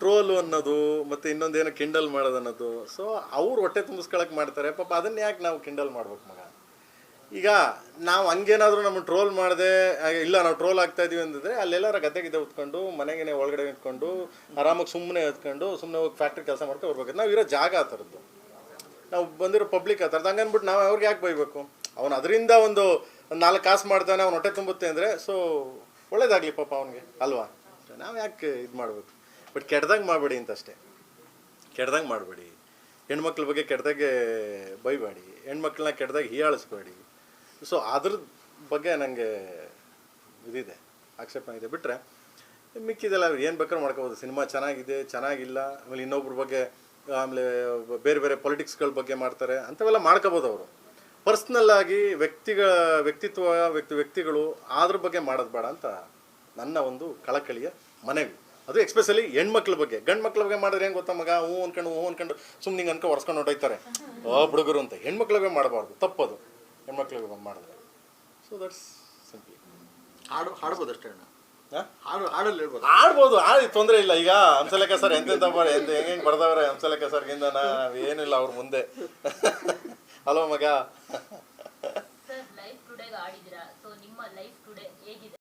Troll ಅನ್ನೋದು, ಮತ್ತು ಇನ್ನೊಂದೇನೋ Kindle ಮಾಡೋದು ಅನ್ನೋದು. ಸೊ ಅವ್ರು ಹೊಟ್ಟೆ ತುಂಬಿಸ್ಕೊಳಕ್ಕೆ ಮಾಡ್ತಾರೆ. ಪಾಪ ಅದನ್ನ ಯಾಕೆ ನಾವು ಕಿಂಡಲ್ ಮಾಡ್ಬೇಕು ಮಗ? ಈಗ ನಾವು ಹಂಗೇನಾದರೂ ನಮ್ಮ ಟ್ರೋಲ್ ಮಾಡದೆ ಇಲ್ಲ ನಾವು ಟ್ರೋಲ್ ಆಗ್ತಾ ಇದೀವಿ ಅಂತಂದರೆ ಅಲ್ಲೆಲ್ಲರ ಗದ್ದೆ ಗಿದ್ದೆ ಉತ್ಕೊಂಡು ಮನೆಗೆ ಒಳಗಡೆ ಇಟ್ಕೊಂಡು ಆರಾಮಾಗಿ ಸುಮ್ಮನೆ ಎತ್ಕೊಂಡು ಸುಮ್ಮನೆ ಹೋಗಿ ಫ್ಯಾಕ್ಟ್ರಿ ಕೆಲಸ ಮಾಡ್ಕೊಂಡು ಬರ್ಬೇಕು ನಾವು ಇರೋ ಜಾಗ ಆ ಥರದ್ದು. ನಾವು ಬಂದಿರೋ ಪಬ್ಲಿಕ್ ಆ ಥರದ್ದು. ಹಂಗನ್ಬಿಟ್ಟು ನಾವು ಅವ್ರಿಗೆ ಯಾಕೆ ಬೈಬೇಕು? ಅವನು ಅದರಿಂದ ಒಂದು ನಾಲ್ಕು ಕಾಸು ಮಾಡ್ತಾನೆ, ಅವ್ನು ಹೊಟ್ಟೆ ತುಂಬುತ್ತೆ ಅಂದರೆ ಸೊ ಒಳ್ಳೇದಾಗಲಿ ಪಾಪ ಅವನಿಗೆ, ಅಲ್ವಾ? ನಾವು ಯಾಕೆ ಇದು ಮಾಡಬೇಕು? ಬಟ್ ಕೆಡ್ದಂಗೆ ಮಾಡಬೇಡಿ ಅಂತಷ್ಟೇ ಕೆಡ್ದಂಗೆ ಮಾಡಬೇಡಿ. ಹೆಣ್ಮಕ್ಳ ಬಗ್ಗೆ ಕೆಡ್ದಾಗೆ ಬೈಬೇಡಿ. ಹೆಣ್ಮಕ್ಳನ್ನ ಕೆಡ್ದಾಗ ಹೀಯಾಳಿಸ್ಬೇಡಿ. ಸೊ ಅದ್ರ ಬಗ್ಗೆ ನನಗೆ ಇದಿದೆ. ಆಕ್ಷೇಪಣೆ ಇದೆ. ಬಿಟ್ಟರೆ ಮಿಕ್ಕಿದೆಲ್ಲ ಏನು ಬೇಕಾದ್ರೂ ಮಾಡ್ಕೋಬೋದು. ಸಿನಿಮಾ ಚೆನ್ನಾಗಿದೆ, ಚೆನ್ನಾಗಿಲ್ಲ. ಆಮೇಲೆ ಇನ್ನೊಬ್ರ ಬಗ್ಗೆ, ಆಮೇಲೆ ಬೇರೆ ಬೇರೆ ಪೊಲಿಟಿಕ್ಸ್ಗಳ ಬಗ್ಗೆ ಮಾಡ್ತಾರೆ. ಅಂಥವೆಲ್ಲ ಮಾಡ್ಕೋಬೋದು ಅವರು. ಪರ್ಸ್ನಲ್ ಆಗಿ ವ್ಯಕ್ತಿಗಳ ವ್ಯಕ್ತಿತ್ವ, ವ್ಯಕ್ತಿ, ವ್ಯಕ್ತಿಗಳು ಅದ್ರ ಬಗ್ಗೆ ಮಾಡೋದು ಬೇಡ ಅಂತ ನನ್ನ ಒಂದು ಕಳಕಳಿಯ ಮನವಿ. ಅದು ಎಕ್ಸ್ಪೆಷಲಿ ಹೆಣ್ಮಕ್ಳ ಬಗ್ಗೆ. ಗಂಡು ಮಕ್ಳ ಬಗ್ಗೆ ಮಾಡಿದ್ರೆ ಏನು ಗೊತ್ತಾ ಮಗ? ಹ್ಞೂ ಅನ್ಕೊಂಡು ಹೂ ಅನ್ಕೊಂಡು ಸುಮ್ಮನೆ ಹಿಂಗೆ ಅನ್ಕೊಂಡು ಒರ್ಸ್ಕೊಂಡು ಆ ಹುಡುಗರು ಅಂತ. ಹೆಣ್ಮಕ್ಳಿಗೆ ಬಗ್ಗೆ ಮಾಡಬಾರ್ದು. ತಪ್ಪದು. ಹೆಣ್ಮಕ್ಳಿಗೆ ಮಾಡಿದ್ರೆ. ಸೊ ದಟ್ಸ್ ಸಿಂಪ್ಲಿ ಹಾಡು ಹಾಡ್ಬೋದು ಅಷ್ಟೇ ಅಣ್ಣ. ಹಾಂ? ಹಾಡು ಹಾಡಲ್ಲಿ ಹೇಳ್ಬೋದು. ಆಡ್ಬೋದು ಆಡಿ ತೊಂದರೆ ಇಲ್ಲ. ಈಗ ಹಂಸಲೇಖ ಸರ್ ಎಂತೆಂತ ಮಾಡಿ ಎಂತ ಹೆಂಗೆ ಹೆಂಗೆ ಬರ್ದವ್ರೆ ಹಂಸಲೇಖ ಸರ್ಗಿಂದ ಏನಿಲ್ಲ ಅವ್ರ ಮುಂದೆ. ಹಲೋ ಮಗ.